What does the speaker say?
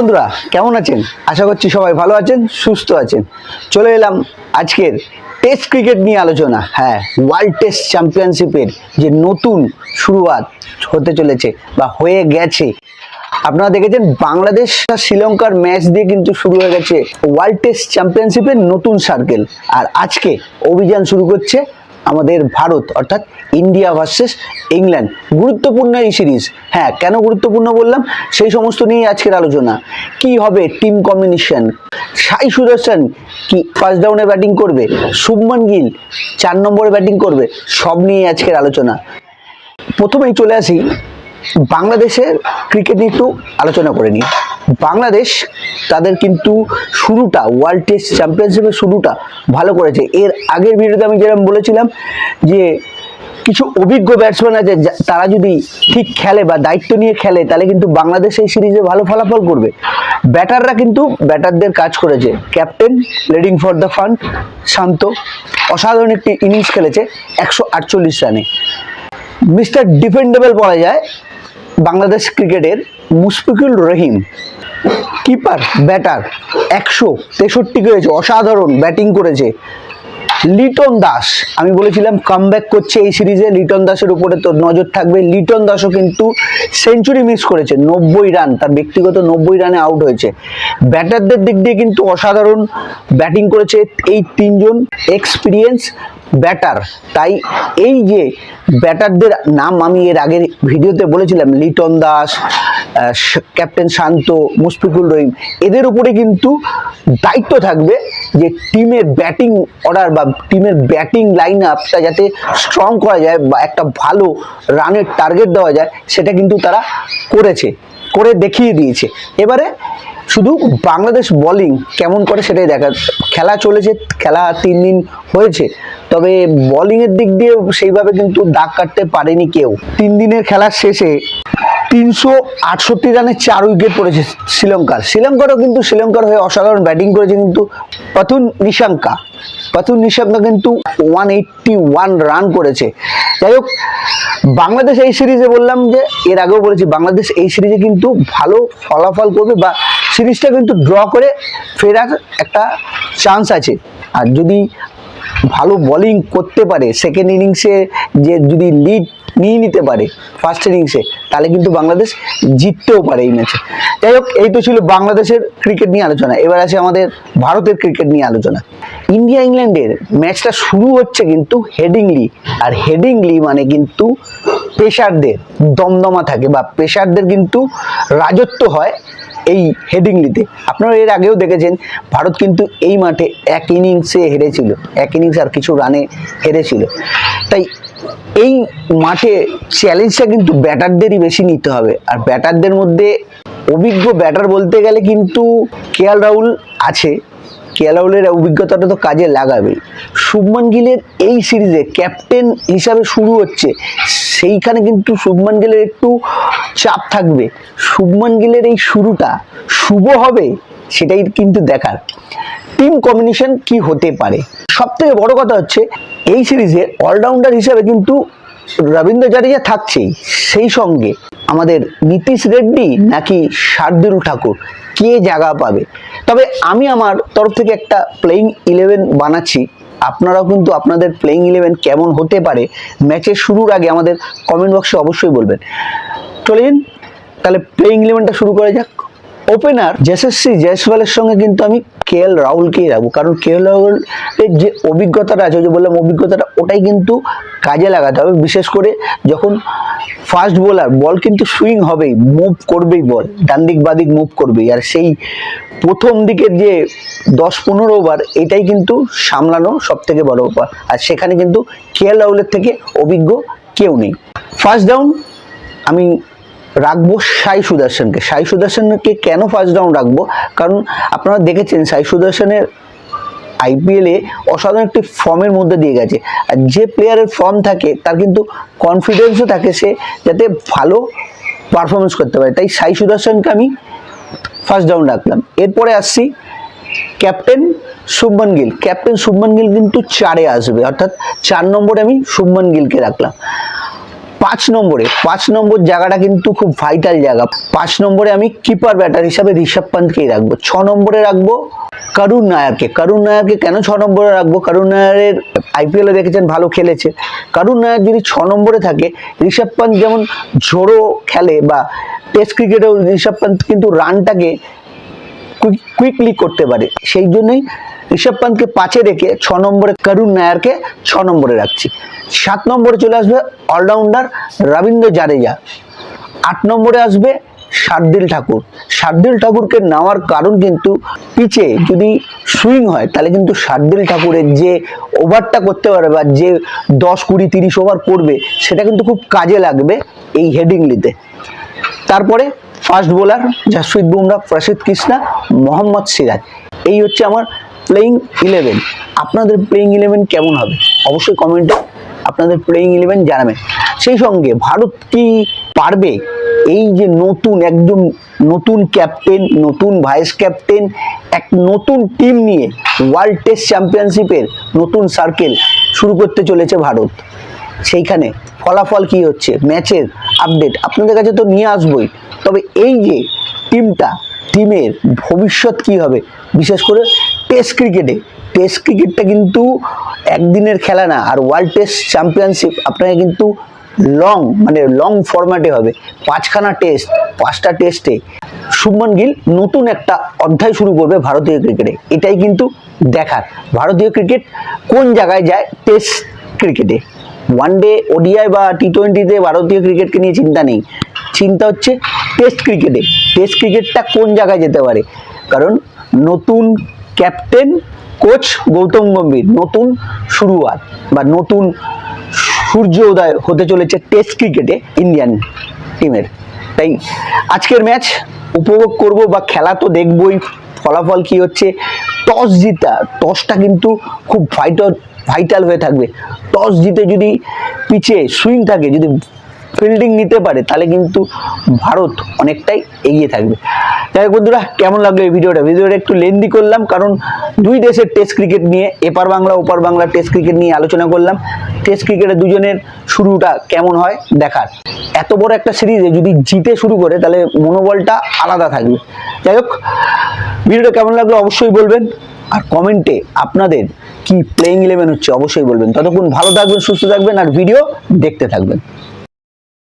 বন্ধুরা, কেমন আছেন? আশা করছি সবাই ভালো আছেন, সুস্থ আছেন। চলে এলাম আজকের টেস্ট ক্রিকেট নিয়ে আলোচনা। হ্যাঁ ওয়ার্ল্ড টেস্ট চ্যাম্পিয়নশিপের যে নতুন শুরুয়াত হতে চলেছে বা হয়ে গেছে। আপনারা দেখেছেন, বাংলাদেশ আর শ্রীলঙ্কার ম্যাচ দিয়ে কিন্তু শুরু হয়ে গেছে ওয়ার্ল্ড টেস্ট চ্যাম্পিয়নশিপের নতুন সার্কেল আর আজকে অভিযান শুরু করছে আমাদের ভারত, অর্থাৎ ইন্ডিয়া ভার্সেস ইংল্যান্ড। গুরুত্বপূর্ণ এই সিরিজ। হ্যাঁ কেন গুরুত্বপূর্ণ বললাম? সেই সমস্ত নিয়ে আজকের আলোচনা। কি হবে টিম কম্বিনেশন? সাই সুদর্শন কি ফার্স্ট ডাউনে ব্যাটিং করবে? শুভমন গিল চার নম্বরে ব্যাটিং করবে? সব নিয়ে আজকের আলোচনা। প্রথমেই চলে আসি বাংলাদেশের ক্রিকেট নিয়ে একটু আলোচনা করে নিই বাংলাদেশ তাদের কিন্তু শুরুটা ওয়ার্ল্ড টেস্ট চ্যাম্পিয়নশিপের শুরুটা ভালো করেছে। এর আগের ভিডিওতে আমি যেরকম বলেছিলাম যে, কিছু অভিজ্ঞ ব্যাটসম্যান আছে তারা যদি ঠিক খেলে বা দায়িত্ব নিয়ে খেলে, তাহলে কিন্তু বাংলাদেশ এই সিরিজে ভালো ফলাফল করবে। ব্যাটাররা কিন্তু, ব্যাটারদের কাজ করেছে। Captain leading for the front Shanto, অসাধারণ একটি ইনিংস খেলেছে একশো আটচল্লিশ রানে। মিস্টার ডিফেন্ডেবল বলা যায় বাংলাদেশ ক্রিকেটের মুশফিকুল রহিম। কিপার ব্যাটার একশো তেষট্টি করেছে অসাধারণ ব্যাটিং করেছে। লিটন দাস। আমি বলেছিলাম কামব্যাক করছে এই সিরিজে লিটন দাসের উপরে তো নজর থাকবে। লিটন দাসও কিন্তু সেঞ্চুরি মিস করেছে, নব্বই রান তার ব্যক্তিগত নব্বই রানে আউট হয়েছে। ব্যাটারদের দিক দিয়ে কিন্তু অসাধারণ ব্যাটিং করেছে এই তিনজন এক্সপিরিয়েন্স ব্যাটার তাই এই যে ব্যাটারদের নাম আমি এর আগের ভিডিওতে বলেছিলাম, লিটন দাস ক্যাপ্টেন শান্ত মুশফিকুল রহিম, এদের উপরে কিন্তু দায়িত্ব থাকবে যে টিমের ব্যাটিং অর্ডার বা টিমের ব্যাটিং লাইন আপটা যাতে স্ট্রং করা যায় বা একটা ভালো রানের টার্গেট দেওয়া যায়, সেটা কিন্তু তারা করেছে, করে দেখিয়ে দিয়েছে। এবারে শুধু বাংলাদেশ বোলিং কেমন করে সেটাই দেখা, খেলা চলেছে, খেলা তিন দিন হয়েছে, তবে বোলিংয়ের দিক দিয়ে সেইভাবে কিন্তু দাগ কাটতে পারেনি কেউ। তিন দিনের খেলার শেষে তিনশো আটষট্টি রানে চার উইকেট পড়েছে শ্রীলঙ্কার। শ্রীলঙ্কারও কিন্তু শ্রীলঙ্কার হয়ে অসাধারণ ব্যাটিং করেছে কিন্তু পাথুন নিশাঙ্কা পাথুন নিশাঙ্কা কিন্তু ওয়ান এইট্টি ওয়ান রান করেছে। যাই হোক, বাংলাদেশ এই সিরিজে বললাম যে, এর আগেও বলেছি, বাংলাদেশ এই সিরিজে কিন্তু ভালো ফলাফল করবে বা সিরিজটা কিন্তু ড্র করে ফেরার একটা চান্স আছে। আর যদি ভালো বোলিং করতে পারে সেকেন্ড ইনিংসে যে যদি লিড নিয়ে নিতে পারে ফার্স্ট ইনিংসে তাহলে কিন্তু বাংলাদেশ জিততেও পারে এই ম্যাচে যাই হোক, এই তো ছিল বাংলাদেশের ক্রিকেট নিয়ে আলোচনা। এবার আছে আমাদের ভারতের ক্রিকেট নিয়ে আলোচনা। ইন্ডিয়া ইংল্যান্ডের ম্যাচটা শুরু হচ্ছে কিন্তু হেডিংলি আর হেডিংলি মানে কিন্তু পেশারদের দমদমা থাকে বা পেশারদের কিন্তু রাজত্ব হয় এই হেডিংলিতে আপনারা এর আগেও দেখেছেন, ভারত কিন্তু এই মাঠে এক ইনিংসে হেরেছিল। এক ইনিংস আর কিছু রানে হেরেছিল। তাই এই মাঠে চ্যালেঞ্জটা কিন্তু ব্যাটারদেরই বেশি নিতে হবে। আর ব্যাটারদের মধ্যে অভিজ্ঞ ব্যাটার বলতে গেলে কিন্তু কেএল রাহুল আছে। কেএল রাহুলের অভিজ্ঞতাটা তো কাজে লাগাবে শুভমান গিলের এই সিরিজে ক্যাপ্টেন হিসাবে শুরু হচ্ছে, সেইখানে কিন্তু শুভমান গিলের একটু চাপ থাকবে। শুভমান গিলের এই শুরুটা শুভ হবে, সেটাই কিন্তু দেখার। টিম কম্বিনেশন কি হতে পারে? সব থেকে বড় কথা হচ্ছে, এই সিরিজে অলরাউন্ডার হিসাবে কিন্তু রবীন্দ্র জাদেজা থাকছেই। সেই সঙ্গে আমাদের নীতিশ রেড্ডি নাকি শার্দুল ঠাকুর, কে জায়গা পাবে? তবে আমি আমার তরফ থেকে একটা প্লেইং ইলেভেন বানাচ্ছি। আপনারাও কিন্তু আপনাদের প্লেইং ইলেভেন কেমন হতে পারে ম্যাচের শুরুর আগে আমাদের কমেন্ট বক্সে অবশ্যই বলবেন। চলে যান, তাহলে প্লেইং ইলেভেনটা শুরু করা যাক। ওপেনার যশস্বী জয়সওয়ালের সঙ্গে কিন্তু আমি কে এল রাহুলকেই রাখব। কারণ কে এল রাহুলের যে অভিজ্ঞতাটা আছে যে বললাম অভিজ্ঞতাটা, ওটাই কিন্তু কাজে লাগাতে হবে। বিশেষ করে যখন ফাস্ট বোলার বল কিন্তু সুইং হবেই মুভ করবেই বল ডান দিক বাদিক মুভ করবেই। আর সেই প্রথম দিকের যে দশ পনেরো ওভার এটাই কিন্তু সামলানো সব থেকে বড় ব্যাপার। আর সেখানে কিন্তু কে এল রাহুলের থেকে অভিজ্ঞ কেউ নেই। ফার্স্ট ডাউন আমি রাখব সাই সুদর্শনকে। সাই সুদর্শনকে কেন ফার্স্ট ডাউন রাখব? কারণ আপনারা দেখেছেন সাই সুদর্শনের আইপিএলে অসাধারণ একটি ফর্মের মধ্যে দিয়ে গেছে। আর যে প্লেয়ারের ফর্ম থাকে, তার কিন্তু কনফিডেন্সও থাকে সে যাতে ভালো পারফরমেন্স করতে পারে। তাই সাই সুদর্শনকে আমি ফার্স্ট ডাউন রাখলাম। এরপরে আসছি ক্যাপ্টেন শুভমন গিল। ক্যাপ্টেন শুভমন গিল কিন্তু চারে আসবে। অর্থাৎ চার নম্বরে আমি শুভমন গিলকে রাখলাম। পাঁচ নম্বরে, পাঁচ নম্বর জায়গাটা কিন্তু খুব ভাইটাল জায়গা। পাঁচ নম্বরে আমি কিপার ব্যাটার হিসাবে ঋষভ পান্তকেই রাখব। ছ নম্বরে রাখব করুণ নায়ারকে। করুণ নায়ারকে কেন ছ নম্বরে রাখব? করুণ নায়ারের আইপিএলে দেখেছেন, ভালো খেলেছে। করুণ নায়ার যদি ছ নম্বরে থাকে, ঋষভ পান্ত যেমন ঝোড়ো খেলে বা টেস্ট ক্রিকেটেও ঋষভ পান্ত কিন্তু রানটাকে কুইকলি করতে পারে। সেই জন্যই ঋষভ পান্তকে পাঁচে রেখে ছ নম্বরে করুণ নায়ারকে ছ নম্বরে রাখছি। সাত নম্বরে চলে আসবে অলরাউন্ডার রবীন্দ্র জাদেজা। আট নম্বরে আসবে শার্দিল ঠাকুর। শার্দিল ঠাকুরকে নেওয়ার কারণ কিন্তু পিচে যদি সুইং হয়, তাহলে কিন্তু শার্দিল ঠাকুরের যে ওভারটা করতে পারবে বা যে দশ কুড়ি তিরিশ ওভার করবে, সেটা কিন্তু খুব কাজে লাগবে এই হেডিংলিতে তারপরে ফাস্ট বোলার জাসপ্রীত বুমরা, প্রসিদ্ধ কৃষ্ণা, মোহাম্মদ সিরাজ। এই হচ্ছে আমার প্লেইং ইলেভেন আপনাদের প্লেইং ইলেভেন কেমন হবে? অবশ্যই কমেন্টে আপনাদের প্লেইং ইলেভেন জানাবেন। সেই সঙ্গে ভারত কি পারবে? এই যে নতুন, একদম নতুন ক্যাপ্টেন নতুন ভাইস ক্যাপ্টেন এক নতুন টিম নিয়ে ওয়ার্ল্ড টেস্ট চ্যাম্পিয়নশিপের নতুন সার্কেল শুরু করতে চলেছে ভারত। সেইখানে ফলাফল কি হচ্ছে? ম্যাচের আপডেট আপনাদের কাছে তো নিয়ে আসবই। তবে এই যে টিমটা টিমের ভবিষ্যৎ কি হবে? বিশেষ করে টেস্ট ক্রিকেটে। টেস্ট ক্রিকেটটা কিন্তু একদিনের খেলা না, আর ওয়ার্ল্ড টেস্ট চ্যাম্পিয়নশিপ আপনাকে কিন্তু লং মানে লং ফরম্যাটে হবে। পাঁচখানা টেস্ট পাঁচটা টেস্টে শুভমন গিল নতুন একটা অধ্যায় শুরু করবে ভারতীয় ক্রিকেটে। এটাই কিন্তু দেখার। ভারতীয় ক্রিকেট কোন জায়গায় যায়? টেস্ট ক্রিকেটে। ওয়ান ডে ওডিআই বা টি টোয়েন্টিতে ভারতীয় ক্রিকেটকে নিয়ে চিন্তা নেই। চিন্তা হচ্ছে টেস্ট ক্রিকেটে। টেস্ট ক্রিকেটটা কোন জায়গায় যেতে পারে? কারণ নতুন ক্যাপ্টেন কোচ গৌতম গম্ভীর, নতুন শুরুয়াত বা নতুন সূর্য উদয় হতে চলেছে টেস্ট ক্রিকেটে ইন্ডিয়ান টিমের। তাই আজকের ম্যাচ উপভোগ করব বা খেলা তো দেখবই, ফলাফল কি হচ্ছে, টস জিতা, টসটা কিন্তু খুব ভাইটাল ভাইটাল হয়ে থাকবে। টস জিতে যদি পিচে সুইং থাকে, যদি ফিল্ডিং নিতে পারে, তাহলে কিন্তু ভারত অনেকটাই এগিয়ে থাকবে। যাই হোক বন্ধুরা, কেমন লাগল এই ভিডিওটা? ভিডিওটা একটু লেন্দি করলাম, কারণ দুই দেশের টেস্ট ক্রিকেট নিয়ে, এপার বাংলা, ওপার বাংলা টেস্ট ক্রিকেট নিয়ে আলোচনা করলাম। টেস্ট ক্রিকেটে দুজনের শুরুটা কেমন হয়, দেখার। এত বড় একটা সিরিজে যদি জিতে শুরু করে, তাহলে মনোবলটা আলাদা থাকবে। যাই হোক, ভিডিওটা কেমন লাগল অবশ্যই বলবেন, আর কমেন্টে আপনাদের কি প্লেইং ইলেভেন হচ্ছে অবশ্যই বলবেন। ততক্ষণ ভালো থাকবেন, সুস্থ থাকবেন, আর ভিডিও দেখতে থাকবেন।